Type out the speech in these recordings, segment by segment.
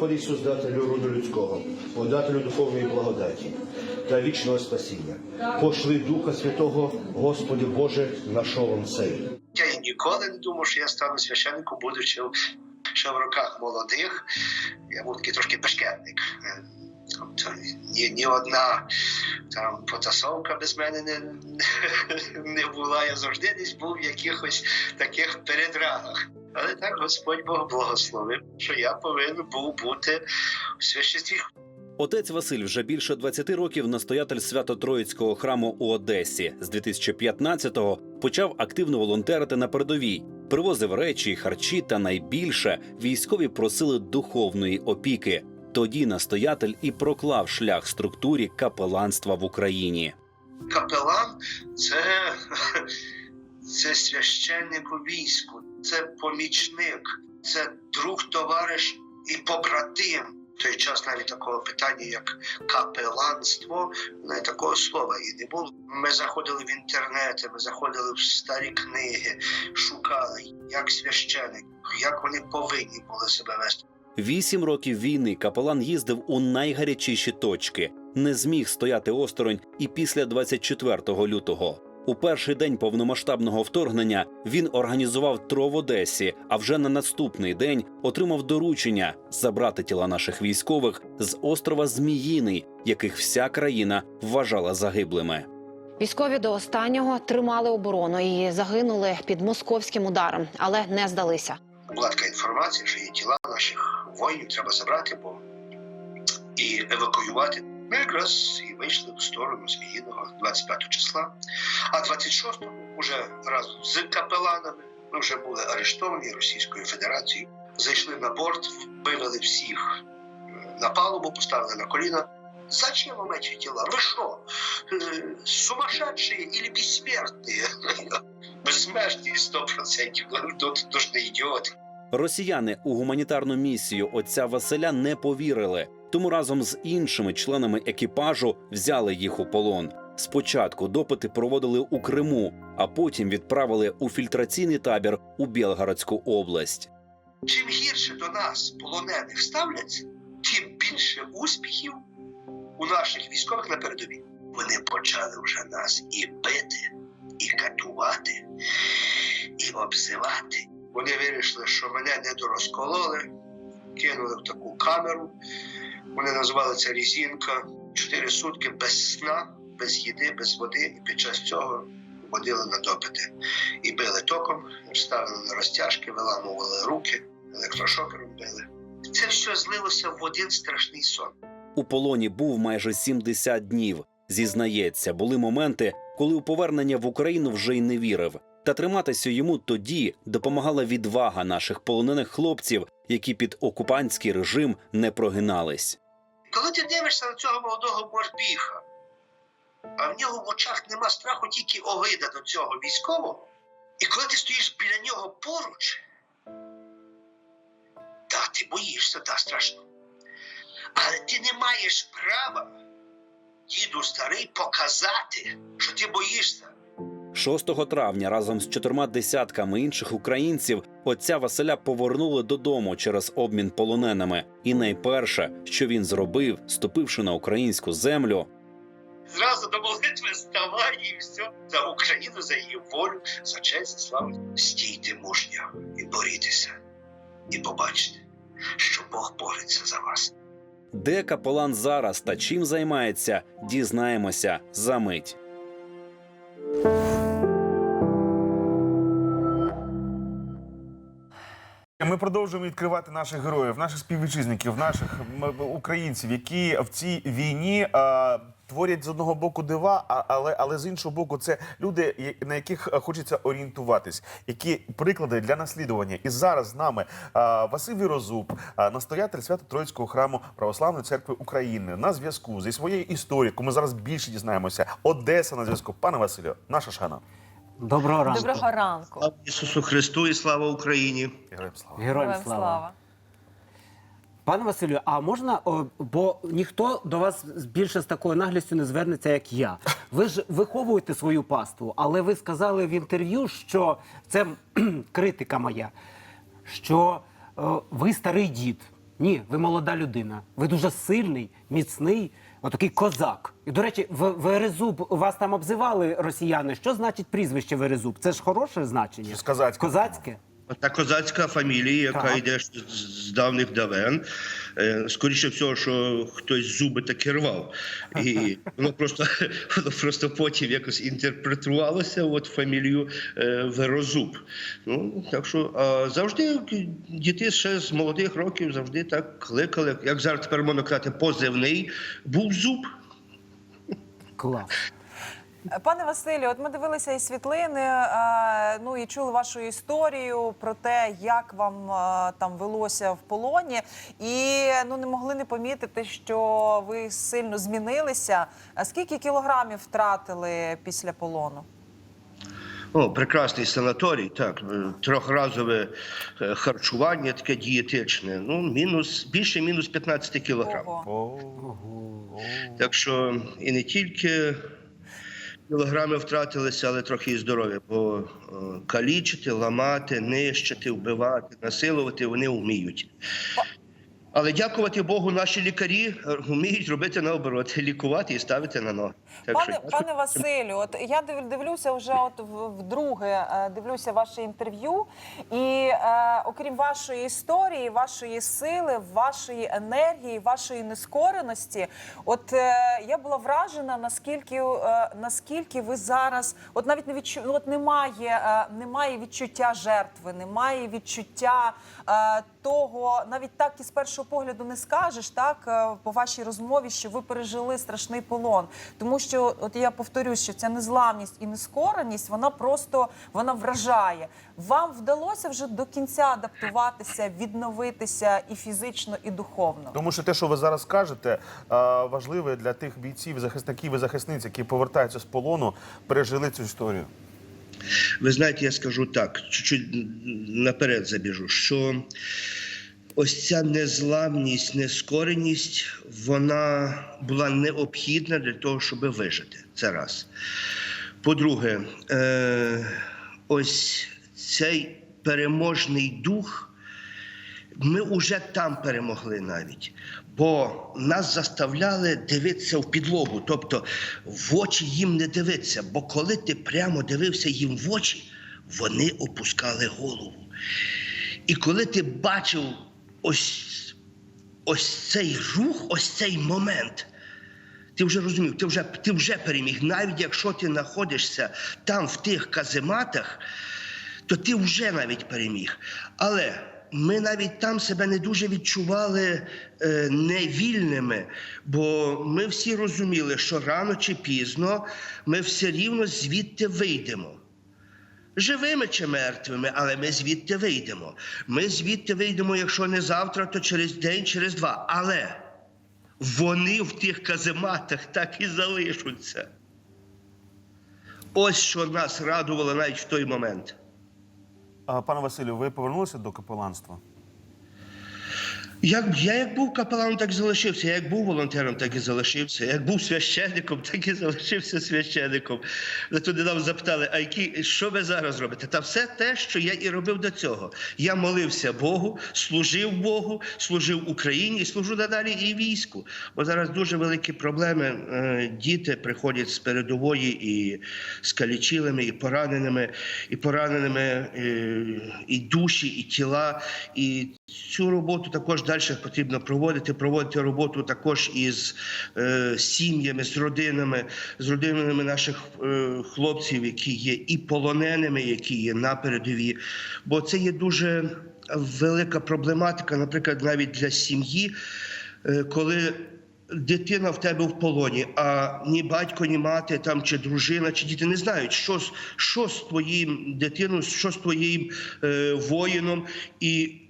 Господи Создателю роду людського, подателю духовної благодаті та вічного спасіння, пошли Духа Святого, Господи Боже, на шолом цей. Я ніколи не думав, що я стану священником, будучи ще в роках молодих. Я був такий трошки бешкетник. Е, ні, ні одна там потасовка без мене не, не була. Я завжди десь був в якихось таких передрагах. Але так Господь Бог благословив, що я повинен був бути у священстві Отець Василь вже більше 20 років настоятель Свято-Троїцького храму у Одесі. З 2015-го почав активно волонтерити на передовій, привозив речі, харчі та найбільше військові просили духовної опіки. Тоді настоятель і проклав шлях структурі капеланства в Україні. капелан це, це священник у війську, це помічник, це друг, товариш і побратим. Той час навіть такого питання, як капеланство, навіть такого слова і не було. Ми заходили в інтернети, ми заходили в старі книги, шукали, як священик, як вони повинні були себе вести. Вісім років війни капелан їздив у найгарячіші точки, не зміг стояти осторонь і після 24 лютого. У перший день повномасштабного вторгнення він організував тро в Одесі, а вже на наступний день отримав доручення забрати тіла наших військових з острова Зміїний, яких вся країна вважала загиблими. Військові до останнього тримали оборону і загинули під московським ударом, але не здалися. була така інформація, що є тіла наших воїнів треба забрати, бо і евакуювати. Ми якраз і вийшли в сторону Зміїного 25 числа, а 26-го вже разом з капеланами ми вже були арештовані Російською Федерацією. Зайшли на борт, вивели всіх е, на палубу, поставили на коліна. Зачем вам эти тіла? Ви що? е, Сумасшедшие или бессмертные? Безсмертні 100%. Ну, Тут дуже не ідіоти. Росіяни у гуманітарну місію отця Василя не повірили, тому разом з іншими членами екіпажу взяли їх у полон. Спочатку допити проводили у Криму, а потім відправили у фільтраційний табір у Білгородську область. Чим гірше до нас полонених ставляться, тим більше успіхів у наших військових на передовій. Вони почали вже нас і бити, і катувати, і обзивати. Вони вирішили, що мене не дорозкололи, кинули в таку камеру. Вони називали це різінка. Чотири сутки без сна, без їди, без води. І під час цього водили на допити. І били током, ставили на розтяжки, виламували руки, електрошокером били. Це все злилося в один страшний сон. У полоні був майже 70 днів. Зізнається, були моменти, коли у повернення в Україну вже й не вірив. Та триматися йому тоді допомагала відвага наших полонених хлопців, які під окупантський режим не прогинались. Коли ти дивишся на цього молодого морпіха, а в нього в очах нема страху тільки огида до цього військового, і коли ти стоїш біля нього поруч, та ти боїшся, та страшно. Але ти не маєш права, діду старий, показати, що ти боїшся. 6 травня разом з чотирма десятками інших українців отця Василя повернули додому через обмін полоненими. І найперше, що він зробив, ступивши на українську землю, Зразу до молитви ставай і все за Україну, за її волю, за честь, за славу. Стійте мужньо і борітеся, і побачите, що Бог бореться за вас. де капелан зараз та чим займається, дізнаємося за мить. Ми продовжуємо відкривати наших героїв, наших співвітчизників, наших українців, які в цій війні творять з одного боку дива, а, але, але з іншого боку, це люди, на яких хочеться орієнтуватись, які приклади для наслідування. І зараз з нами а, Василь Вірозуб, а, настоятель Свято Троїцького храму Православної церкви України, на зв'язку зі своєю історією, яку ми зараз більше дізнаємося. Одеса на зв'язку. Пане Василю, наша шана. Доброго ранку. Доброго ранку. Слава Ісусу Христу і слава Україні! Героям слава. Героям Героям слава. Пане Василю, а можна, о, бо ніхто до вас більше з такою наглістю не звернеться, як я. Ви ж виховуєте свою паству, але ви сказали в інтерв'ю, що це критика моя, що е, ви старий дід. Ні, ви молода людина. Ви дуже сильний, міцний, отакий козак. І, до речі, в Верезуб вас там обзивали росіяни. Що значить прізвище Верезуб? Це ж хороше значення? З козацького. Козацьке? Та козацька фамілія, яка Так. йде з, давних давен. Е, Скоріше всього, що хтось зуби таки рвав. І воно просто, воно просто потім якось інтерпретувалося, от фамілію е, Верозуб. Ну, так що а завжди діти ще з молодих років завжди так кликали. Як зараз тепер можна казати, позивний був зуб. Клас. Пане Василю, от ми дивилися і світлини, е, ну і чули вашу історію про те, як вам е, там велося в полоні, і ну не могли не помітити, що ви сильно змінилися. А скільки кілограмів втратили після полону? О, прекрасний санаторій, так. е, Трьохразове е, харчування, таке дієтичне. Ну, мінус, більше мінус 15 кілограм. Ого. Так що і не тільки кілограми втратилися, але трохи і здоров'я. Бо е, калічити, ламати, нищити, вбивати, насилувати вони вміють. Але дякувати Богу, наші лікарі е, вміють робити наоборот, лікувати і ставити на ноги. Так Пане, що пане Василю, от я див- дивлюся вже от вдруге, е, дивлюся ваше інтерв'ю, і е, окрім вашої історії, вашої сили, вашої енергії, вашої нескореності, от е, я була вражена, наскільки е, наскільки ви зараз, от навіть не відчу, ну, от немає, е, немає відчуття жертви, немає відчуття е, того, навіть так і з першого погляду не скажеш, так е, по вашій розмові, що ви пережили страшний полон, тому що, от я повторюсь, що ця незламність і нескореність, вона просто вона вражає. Вам вдалося вже до кінця адаптуватися, відновитися і фізично, і духовно. Тому що те, що ви зараз кажете, важливе для тих бійців, захисників і захисниць, які повертаються з полону, пережили цю історію. Ви знаєте, я скажу так, чуть-чуть наперед забіжу, що ось ця незламність, нескореність, вона була необхідна для того, щоб вижити. Це раз. По-друге, е, ось цей переможний дух. Ми вже там перемогли навіть, бо нас заставляли дивитися в підлогу, тобто в очі їм не дивитися. Бо коли ти прямо дивився їм в очі, вони опускали голову. І коли ти бачив ось, ось цей рух, ось цей момент, ти вже розумів, ти вже, ти вже переміг. Навіть якщо ти знаходишся там, в тих казематах, то ти вже навіть переміг. Але ми навіть там себе не дуже відчували е, невільними, бо ми всі розуміли, що рано чи пізно ми все рівно звідти вийдемо. Живими чи мертвими, але ми звідти вийдемо. Ми звідти вийдемо, якщо не завтра, то через день, через два. Але вони в тих казематах так і залишаться. Ось що нас радувало навіть в той момент. А, пане Василю, ви повернулися до капеланства? Як, я як був капеланом, так і залишився. Я як був волонтером, так і залишився. Як був священником, так і залишився священником. Зато недавно запитали, а які, що ви зараз робите? Та все те, що я і робив до цього. Я молився Богу, служив Богу, служив Україні і служу надалі і війську. Бо зараз дуже великі проблеми. Е, Діти приходять з передової і скалічилими, і пораненими, і пораненими е, і душі, і тіла. І цю роботу також далі потрібно проводити. Проводити роботу також із е, сім'ями, з родинами, з родинами наших е, хлопців, які є і полоненими, які є на передовій. Бо це є дуже велика проблематика, наприклад, навіть для сім'ї, е, коли. Дитина в тебе в полоні, а ні батько, ні мати там чи дружина, чи діти не знають, що, що з твоїм дитиною, що з твоїм е, воїном. І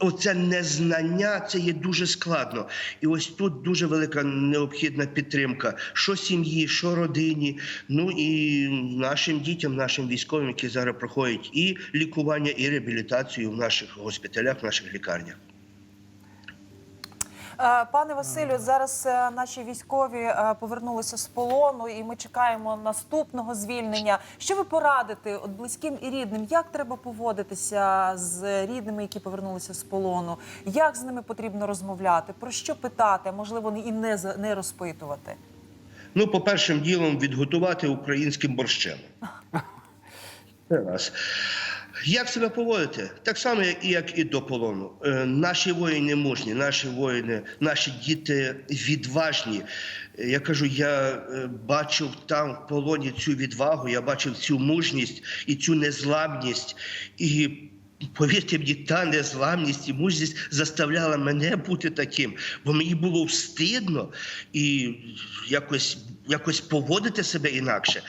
оце незнання це є дуже складно. І ось тут дуже велика необхідна підтримка, що сім'ї, що родині, ну і нашим дітям, нашим військовим, які зараз проходять і лікування, і реабілітацію в наших госпіталях, в наших лікарнях. Е, Пане Василю, зараз е, наші військові е, повернулися з полону, і ми чекаємо наступного звільнення. Що ви порадите от близьким і рідним? Як треба поводитися з рідними, які повернулися з полону? Як з ними потрібно розмовляти? Про що питати? Можливо, і не не розпитувати. Ну, по першим ділом, відготувати українським борщем. Це раз. Як себе поводити? Так само, як і, як і до полону. Е, наші воїни мужні, наші воїни, наші діти відважні. Я кажу, я е, бачив там в полоні цю відвагу, я бачив цю мужність і цю незламність. І повірте мені, та незламність і мужність заставляла мене бути таким, бо мені було встидно і якось, якось поводити себе інакше.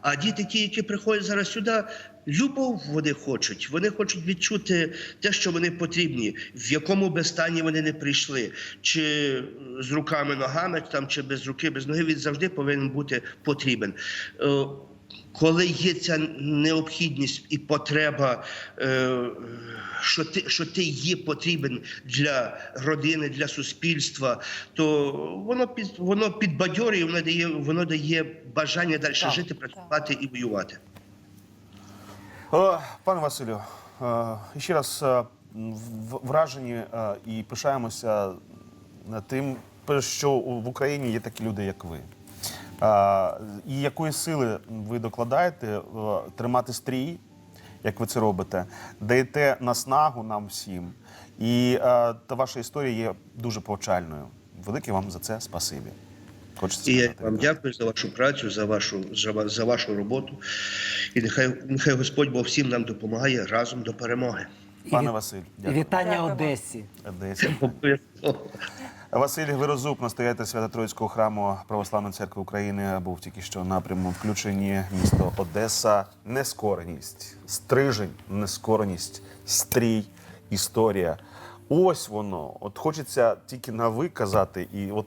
А діти, ті, які приходять зараз сюди, любов вони хочуть. Вони хочуть відчути те, що вони потрібні, в якому би стані вони не прийшли, чи з руками, ногами, там, чи без руки, без ноги, він завжди повинен бути потрібен. Е, коли є ця необхідність і потреба, е, що ти, що ти є потрібен для родини, для суспільства, то воно під воно підбадьорює, воно дає, воно дає бажання далі Так. жити, працювати і воювати. Пане Василю, е, ще раз е, вражені е, і пишаємося тим, що в Україні є такі люди, як ви. І якої сили ви докладаєте тримати стрій, як ви це робите, даєте наснагу нам всім. І та ваша історія є дуже повчальною. Велике вам за це спасибі. Хочеться І я вам дякую за вашу працю, за вашу за, за вашу роботу. І нехай нехай Господь Бог всім нам допомагає разом до перемоги. Пане Василь, дякую. вітання Дякуємо. Одесі. Одесі. Василь Гвирозуб, настоятель Свято-Троїцького храму Православної церкви України, був тільки що напряму включені місто Одеса. Нескореність, стрижень, нескореність, стрій, історія. Ось воно. От хочеться тільки на ви казати і от